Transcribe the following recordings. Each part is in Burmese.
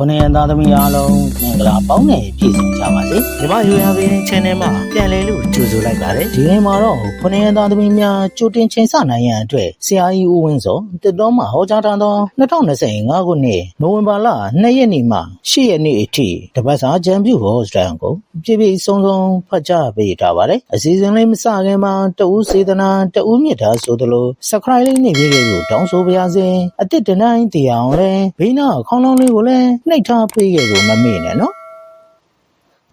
ခုနှစ်ရက်သားသမီးအားလုံးမင်္ဂလာပေါင်းနဲ့ပြည့်စုံကြပါစေ။ဒီမယူရပင်း channel မှာပြန်လည်လို့ကြိုဆိုလိုက်ပါတယ်။ဒီနေ့မှာတော့ခုနှစ်ရက်သားသမီးများကြိုတင်ချိန်ဆနိုင်ရန်အတွက်ဆရာကြီးဦးဝင်းစောတစ်တော်မှာဟောကြားထားသော2025ခုနှစ်နိုဝင်ဘာလ2ရက်နေ့မှ10ရက်နေ့အထိတပတ်စာချန်ပြူဟောစတန်ကိုပြည့်ပြည့်စုံစုံဖတ်ကြားပေးထားပါတယ်။အစီအစဉ်လေးမစခင်မှာတဦးစေတနာတဦးမြတ်တာဆိုသလို subscribe လေးနေပြီးလို့တောင်းဆိုပါရစေ။အစ်စ်တနိုင်တရားအောင်လဲဘေးနာခေါင်းလောင်းလေးကိုလည်းနှိပ်ထားပေးခဲ့ကိုမမေ့နဲ့နော်။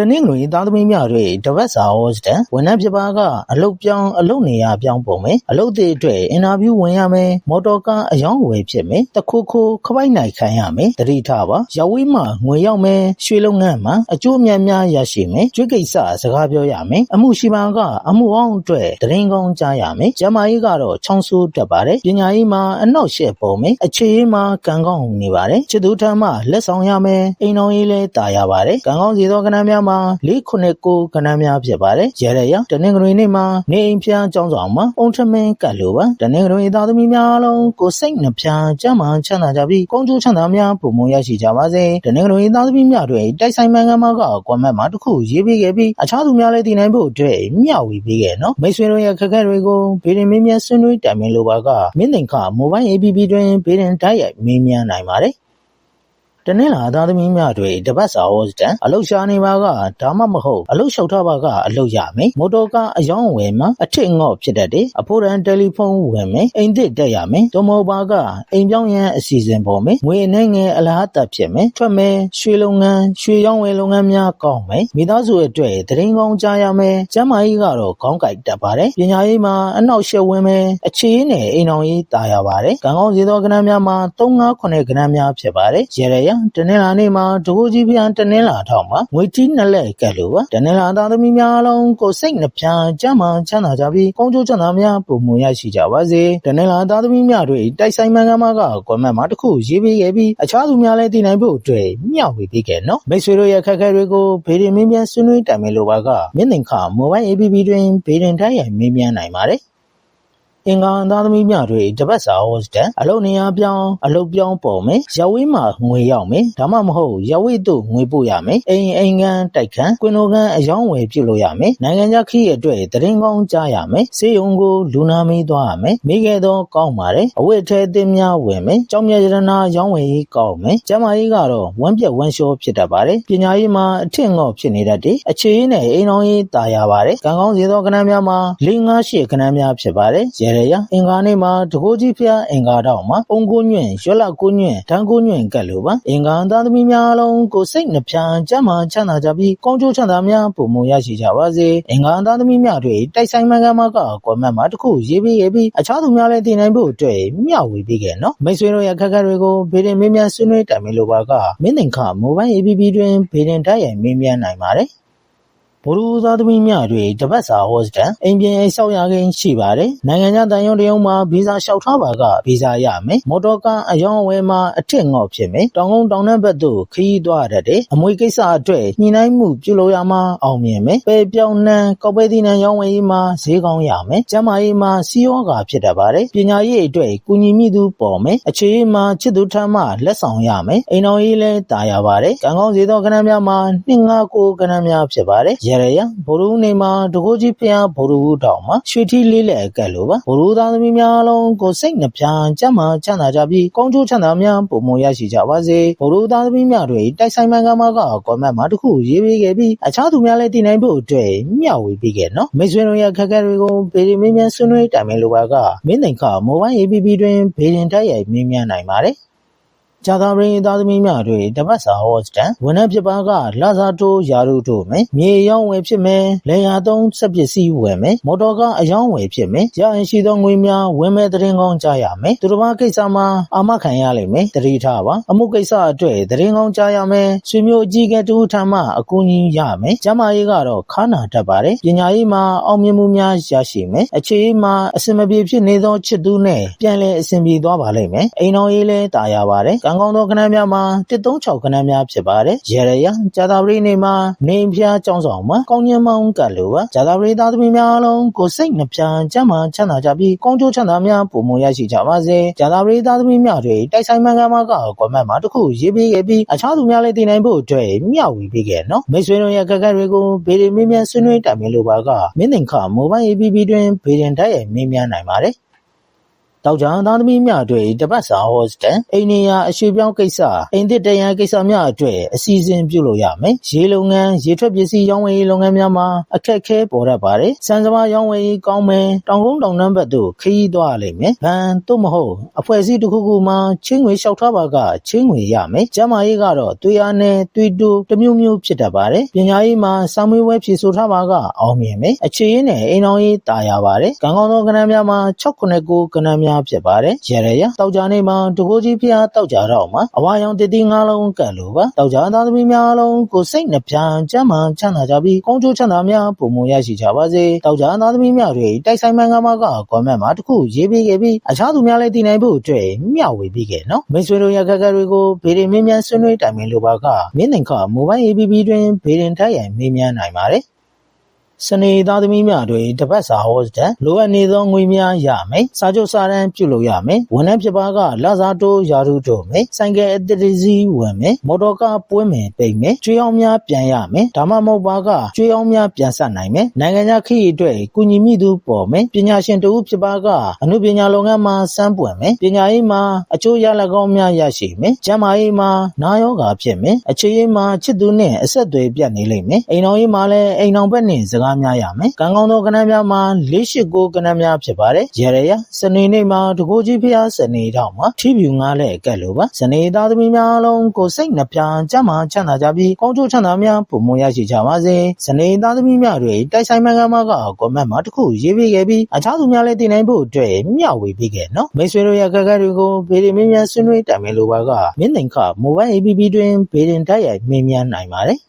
တနင်္ဂနွေသားသမီးများတွေတပတ်စာဟောစတန်ဝန်ထမ်းဖြစ်ပါကအလုတ်ပြောင်းအလုတ်နေရပြောင်းပုံမယ်အလုတ်တွေအတွက်အင်တာဗျူးဝင်ရမယ်မော်တော်ကားအယောင်းဝယ်ဖြစ်မယ်တခုခုခပိုက်နိုင်ခံရမယ်တတိထားပါရောက်ဝေးမှာငွေရောက်မယ်ရွှေလုပ်ငန်းမှာအကျိုးအများများရရှိမယ်ကျွေးကိစ္စစကားပြောရမယ်အမှုရှိပါကအမှုအောင်အတွက်တရင်ကောင်းကြားရမယ်ကျမကြီးကတော့ချောင်းဆိုးတက်ပါတယ်ပညာရေးမှာအနောက်ရှက်ပုံမယ်အခြေရေးမှာကံကောင်းနေပါတယ်ချစ်သူထမ်းမှလက်ဆောင်ရမယ်အိမ်တော်ရေးလဲတာရပါတယ်ကံကောင်းစီသောကဏ္ဍများမှာ၄ခုနှစ်ကိုကဏ္ဍများဖြစ်ပါတယ်ရရရတနင်္ဂနွေနေ့မှာနေအိမ်ဖျားကျောင်းဆောင်မှာအုံထမင်းကတ်လိုပါတနင်္ဂနွေသားသမီးများလုံးကိုစိတ်နှဖျားကြမ်းမှချမ်းသာကြပြီးကောင်းကျိုးချမ်းသာများပုံမရရှိကြပါစေတနင်္ဂနွေသားသမီးများတွေတိုက်ဆိုင်မှန်ကန်မှာကကွန်မန့်မှာတစ်ခုရေးပေးခဲ့ပြီးအခြားသူများလည်းတည်နိုင်ဖို့အတွက်မျှဝေပေးခဲ့နော်မိတ်ဆွေတို့ရဲ့ခက်ခဲတွေကိုဗီဒီမင်းများဆွေးနွေးတိုင်ပင်လိုပါကမင်းသင်္ခမိုဘိုင်း APP တွင်ဗီဒီတိုက်ရိုက်မေးမြန်းနိုင်ပါတယ် တနင်္လာသားသမီးများတွေတပတ်စာဟောစတန်အလုတ်ရှာနေပါကဒါမှမဟုတ်အလုတ်လျှောက်ထားပါကအလုတ်ရမယ်မော်တော်ကားအယောင်းဝယ်မှာအထစ်ငေါ့ဖြစ်တတ်တယ်အဖိုးရန်တယ်လီဖုန်းဝယ်မယ်အိမ်သစ်တက်ရမယ်ဒမိုဘာကအိမ်ပြောင်းရန်အစီအစဉ်ပေါ်မယ်ငွေအနေငယ်အလားတက်ဖြစ်မယ်ထွက်မယ်ရွှေလုပ်ငန်းရွှေရောင်းဝယ်လုပ်ငန်းများကောင်းမယ်မိသားစုအတွက်တရင်ကောင်းကြားရမယ်ကျမ်းမာရေးကတော့ခေါင်းကိုက်တက်ပါတယ်ပညာရေးမှာအနောက်ရှက်ဝင်မယ်အခြေရေးနဲ့အိမ်အောင်ရေးတာရပါတယ်ကံကောင်းစီသောကဏ္ဍများမှာ3 5 9ကဏ္ဍများဖြစ်ပါတယ်ရရရတနင်္လာနေ့မှာဒိုးကြီးပြန်တနင်္လာထောင်မှာငွေကြီးနှစ်လက်ကက်လို့ပါတနင်္လာသားသမီးများလုံးကိုစိတ်နှပြကြမ်းမှချမ်းသာကြပြီးကောင်းကျိုးချမ်းသာများပုံမရရှိကြပါစေတနင်္လာသားသမီးများတွေတိုက်ဆိုင်မှန်ကန်မှာကကွန်မန့်မှာတစ်ခုရေးပေးခဲ့ပြီးအခြားသူများလည်းတည်နိုင်ဖို့အတွက်မျှဝေပေးခဲ့နော်မိတ်ဆွေတို့ရဲ့ခက်ခဲတွေကိုဗေဒီမင်းမြန်ဆွေးနွေးတိုင်ပင်လိုပါကမြင့်သင်္ခမိုဘိုင်း APP တွင်ဗေဒင်တိုင်းရိုင်မေးမြန်းနိုင်ပါတယ် အင်္ဂါသားသမီးများတွေတပတ်စာဟောစတန်အလုတ်နေရာပြောင်းအလုတ်ပြောင်းပေါ်မယ်ရဝေးမှာငွေရောက်မယ်ဒါမှမဟုတ်ရဝေးတို့ငွေပို့ရမယ်အိမ်အိမ်ကန်တိုက်ခန်းကွင်နိုကန်အယောင်းဝယ်ပြုတ်လို့ရမယ်နိုင်ငံခြားခီးအတွက်တရင်ကောင်းကြားရမယ်စေယုံကိုလူနာမေးသွားရမယ်မိခဲ့တော့ကောင်းပါတယ်အဝတ်ထဲအသင်းများဝယ်မယ်ကြောင်မြရတနာရောင်းဝယ်ရေးကောင်းမယ်ကျမကြီးကတော့ဝမ်းပြက်ဝမ်းလျှောဖြစ်တတ်ပါတယ်ပညာရေးမှာအထင့်ငေါ့ဖြစ်နေတတ်တယ်အခြေရေးနဲ့အိမ်တော်ရေးတာယာပါတယ်ကံကောင်းစေသောကဏ္ဍများမှာ၄၅၈ကဏ္ဍများဖြစ်ပါတယ်ရရရအင်္ဂါနေ့မှာတကိုးကြီးဖျားအင်္ဂါတော့မှာအုံကိုညွန့်ရွက်လက်ကိုညွန့်ဒန်းကိုညွန့်ကတ်လိုပါအင်္ဂါသားသမီးများလုံးကိုစိတ်နှပြကြမ်းမှချမ်းသာကြပြီးကောင်းကျိုးချမ်းသာများပုံမရရှိကြပါစေအင်္ဂါသားသမီးများတွေတိုက်ဆိုင်မှန်ကန်မှာကကွန်မန့်မှာတစ်ခုရေးပေးခဲ့ပြီးအခြားသူများလည်းတည်နိုင်ဖို့အတွက်မျှဝေပေးခဲ့နော်မိတ်ဆွေတို့ရဲ့ခက်ခဲတွေကိုဗေဒင်မင်းများဆွေးနွေးတိုင်ပင်လိုပါကမင်းသင်္ခမိုဘိုင်း APP တွင်ဗေဒင်တိုက်ရိုက်မေးမြန်းနိုင်ပါတယ် ဘိုလ်ဦးသားသမီးများတွေတပတ်စာဟောစတန်အိမ်ပြင်အိမ်ဆောက်ရခြင်းရှိပါတယ်နိုင်ငံခြားတန်ရုံတရုံမှာဗီဇာလျှောက်ထားပါကဗီဇာရမယ်မော်တော်ကားအယောင်းအဝယ်မှာအထက်ငေါ့ဖြစ်မယ်တောင်ကုန်းတောင်နှံဘက်သို့ခရီးသွားရတဲ့အမွေကိစ္စအတွက်ညှိနှိုင်းမှုပြုလုပ်ရမှာအောင်မြင်မယ်ပဲပြောင်းနှံကောက်ပဲသီးနှံရောင်းဝယ်ရေးမှာဈေးကောင်းရမယ်ကျန်းမာရေးမှာစီးရောဂါဖြစ်တတ်ပါတယ်ပညာရေးအတွက်ကုညီမိသူပေါ်မယ်အခြေရေးမှာချစ်သူထမ်းမှလက်ဆောင်ရမယ်အိမ်တော်ရေးလည်းတာရပါတယ်ကံကောင်းစေသောကဏ္ဍများမှာနှစ်ငါကိုကဏ္ဍများဖြစ်ပါတယ်ရရရဘိုလ်ဦးနေမှာတကိုးကြီးဖျားဘိုလ်ဦးတောင်မှာရွှေထီးလေးလက်အကက်လိုပါဘိုလ်ဦးသားသမီးများလုံးကိုစိတ်နှပြကြမ်းမှချမ်းသာကြပြီးကောင်းကျိုးချမ်းသာများပုံမရရှိကြပါစေဘိုလ်ဦးသားသမီးများတွေတိုက်ဆိုင်မှန်ကန်မှာကကွန်မန့်မှာတစ်ခုရေးပေးခဲ့ပြီးအခြားသူများလည်းတည်နိုင်ဖို့အတွက်မျှဝေပေးခဲ့နော်မိတ်ဆွေတို့ရဲ့ခက်ခဲတွေကိုဗေဒီမင်းမြန်ဆွေးနွေးတိုင်ပင်လိုပါကမင်းသင်္ခမိုဘိုင်း APP တွင်ဗေဒင်တိုက်ရိုက်မေးမြန်းနိုင်ပါတယ် ဂျာသာရင်းသားသမီးများတွေတပတ်စာဟောစတန်ဝန်ထမ်းဖြစ်ပါကလာဇာတိုယာရုတို့မယ်မြေရောင်းဝယ်ဖြစ်မယ်လေယာသုံးစက်ပစ္စည်းဝယ်မယ်မော်တော်ကားအယောင်းဝယ်ဖြစ်မယ်ရရင်ရှိသောငွေများဝင်မဲ့တရင်ကောင်းကြားရမယ်သူတစ်ပါးကိစ္စမှာအာမခံရလိမ့်မယ်တတိထားပါအမှုကိစ္စအတွက်တရင်ကောင်းကြားရမယ်ဆွေမျိုးအကြီးကတူထံမှအကူအညီရမယ်ကျမရေးကတော့ခါနာတတ်ပါတယ်ပညာရေးမှာအောင်မြင်မှုများရရှိမယ်အခြေရေးမှာအစင်မပြေဖြစ်နေသောချစ်သူနဲ့ပြန်လည်အဆင်ပြေသွားပါလိမ့်မယ်အိမ်တော်ရေးလည်းတာယာပါတယ်ကကံကောင်းသောကဏ္ဍများမှာ136ကဏ္ဍများဖြစ်ပါတယ်ရရရဂျာတာပရိနေမှာနေဖျားကြောင်းဆောင်မှာကောင်းညင်မောင်းကတ်လိုပါဂျာတာပရိသားသမီးများအားလုံးကိုယ်စိတ်နှပြကျမ်းမာချမ်းသာကြပြီးကောင်းကျိုးချမ်းသာများပုံမရရှိကြပါစေဂျာတာပရိသားသမီးများတွေတိုက်ဆိုင်မှန်ကန်မှာကကွန်မန့်မှာတစ်ခုရေးပေးခဲ့ပြီးအခြားသူများလည်းသိနိုင်ဖို့အတွက်မျှဝေပေးခဲ့နော်မိတ်ဆွေတို့ရဲ့ကက်ကက်တွေကိုဗေဒီမင်းမြန်ဆွေးနွေးတိုင်ပင်လိုပါကမင်းသင်္ခမိုဘိုင်း APP တွင်ဗေဒင်တိုက်ရိုက်မင်းများနိုင်ပါတယ် တောက်ကြံသားသမီးများအတွက်တပတ်စာဟောစတန်အိန္ဒိယအရွှေပြောင်းကိစ္စအိမ်သစ်တရန်ကိစ္စများအတွက်အစီအစဉ်ပြုလုပ်ရမယ်ရေလုပ်ငန်းရေထွက်ပစ္စည်းရောင်းဝယ်ရေးလုပ်ငန်းများမှာအခက်အခဲပေါ်တတ်ပါတယ်စံစဘာရောင်းဝယ်ရေးကောင်းမယ်တောင်ကုန်းတောင်နှမ်းဘက်သို့ခရီးသွားရလိမ့်မယ်ဘန်တို့မဟုတ်အဖွဲ့အစည်းတစ်ခုခုမှာချင်းငွေလျှောက်ထားပါကချင်းငွေရမယ်ကျမ်းမာရေးကတော့သွေးအားနဲ့သွေးတိုးတစ်မျိုးမျိုးဖြစ်တတ်ပါတယ်ပညာရေးမှာစာမွေးဝဲဖြေဆိုထားပါကအောင်မြင်မယ်အခြေရင်းနဲ့အိမ်တော်ရေးတာယာပါတယ်ကံကောင်းသောကဏ္ဍများမှာ6ခုနဲ့9ကဏ္ဍများဖြစ်ပါတယ်ရရရတောက်ကြနေမှာတကိုးကြီးဖျားတောက်ကြတော့မှာအဝါရောင်တည်တည်ငါးလုံးကတ်လို့ပါတောက်ကြသားသမီးများအားလုံးကိုစိတ်နှပြကျမ်းမာချမ်းသာကြပြီးကောင်းကျိုးချမ်းသာများပုံမရရှိကြပါစေတောက်ကြသားသမီးများတွေတိုက်ဆိုင်မှန်ကမှာကကွန်မန့်မှာတစ်ခုရေးပေးခဲ့ပြီးအခြားသူများလည်းသိနိုင်ဖို့အတွက်မျှဝေပေးခဲ့နော်မိတ်ဆွေတို့ရခက်ခက်တွေကိုဗေဒင်မင်းမြန်ဆွေးနွေးတိုင်ပင်လိုပါကမင်းသင်္ခမိုဘိုင်း APP တွင်ဗေဒင်ထိုက်ရန်မေးမြန်းနိုင်ပါတယ် စနေသားသမီးများတွေတပတ်စာဟောစတဲ့လိုအပ်နေသောငွေများရမယ်။စာချုပ်စာတမ်းပြုလုပ်ရမယ်။ဝန်ထမ်းဖြစ်ပါကလာစားတိုးယာရုတို့မယ်။ဆိုင်ကယ်အတရီစီဝင်မယ်။မော်တော်ကားပွဲမယ်ပိတ်မယ်။ကျွေးအောင်များပြန်ရမယ်။ဒါမှမဟုတ်ပါကကျွေးအောင်များပြန်ဆက်နိုင်မယ်။နိုင်ငံခြားခရီးအတွက်ကုညီမိသူပေါ်မယ်။ပညာရှင်တို့ဖြစ်ပါကအမှုပညာလုပ်ငန်းမှာစမ်းပွင့်မယ်။ပညာရေးမှာအကျိုးရလဒ်ကောင်းများရရှိမယ်။ကျန်းမာရေးမှာနာယောဂါဖြစ်မယ်။အခြေရေးမှာချစ်သူနဲ့အဆက်အသွယ်ပြတ်နေလိမ့်မယ်။အိမ်တော်ရေးမှာလည်းအိမ်တော်ဘက်နဲ့စကားများရမယ်။ကံကောင်းသောကဏ္ဍများမှာ၄၈၉ကဏ္ဍများဖြစ်ပါတယ်။ရရရစနေနေ့မှာတကိုးကြီးဖျားစနေတော့မှာထီဖြူငားလဲကက်လို့ပါ။စနေသားသမီးများအလုံးကိုယ်စိတ်နှပြကျမ်းမာချမ်းသာကြပြီးကောင်းကျိုးချမ်းသာများပုံမရရှိကြပါစေ။စနေသားသမီးများတွေတိုက်ဆိုင်မှန်ကန်မှာကကွန်မန့်မှာတစ်ခုရေးပေးခဲ့ပြီးအခြားသူများလည်းသိနိုင်ဖို့အတွက်မျှဝေပေးခဲ့နော်။မိတ်ဆွေတို့ရဲ့ကက်ကက်တွေကိုဗေဒီမင်းများဆွေးနွေးတိုင်ပင်လိုပါကမင်းသင်္ခမိုဘိုင်း APP တွင်ဗေဒင်တိုက်ရိုက်မင်းများနိုင်ပါတယ်။